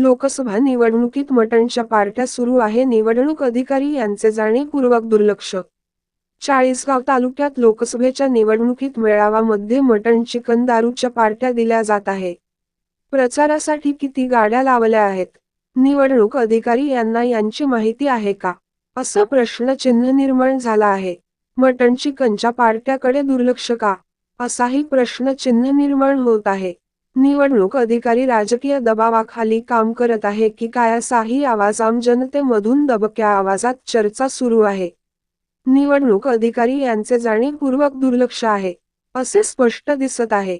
लोकसभा निवडणुकीत मटणच्या पार्ट्या सुरू आहे. निवडणूक अधिकारी यांचे जाणीवपूर्वक दुर्लक्ष. चाळीसगाव तालुक्यात लोकसभेच्या निवडणुकीत मेळावामध्ये मटण चिकन दारूच्या पार्ट्या दिल्या जात आहे. प्रचारासाठी किती गाड्या लावल्या आहेत? निवडणूक अधिकारी यांना यांची माहिती आहे का? असं प्रश्नचिन्ह निर्माण झाला आहे. मटण चिकनच्या पार्ट्याकडे दुर्लक्ष का? असाही प्रश्नचिन्ह निर्माण होत आहे. निवडणूक अधिकारी राजकीय दबावाखाली काम करत आहे की काय असाही आवाज आम जनतेमधून दबक्या आवाजात चर्चा सुरू आहे. निवडणूक अधिकारी यांचे जाणीवपूर्वक दुर्लक्ष आहे असे स्पष्ट दिसत आहे.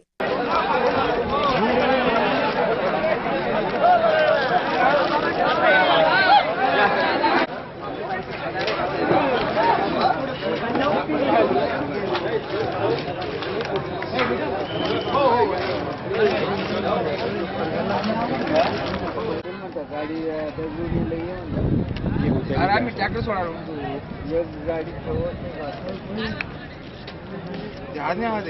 गाडी अरे आम्ही ट्रॅक्टर सोडणार एक गाडी आज नाही आवाज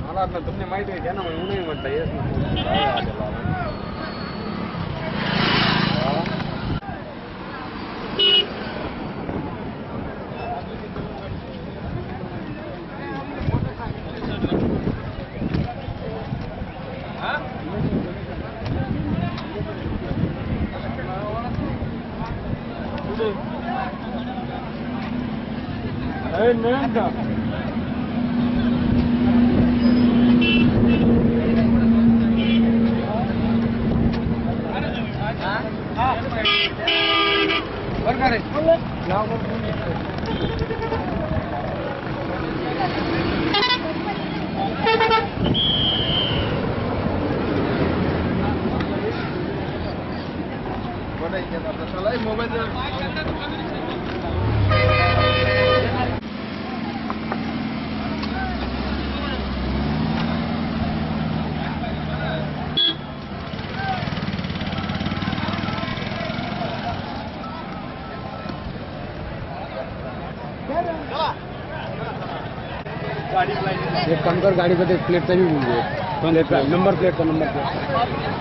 मला वाटलं तुमने माहिती आहे त्यांना म्हणून नाही म्हटलं येस ها اين انت ورقه لا ورقه एक काम कर गाडीचा ते प्लेटचा बी घेऊन घे नंबर प्लेटचा नंबर प्लेट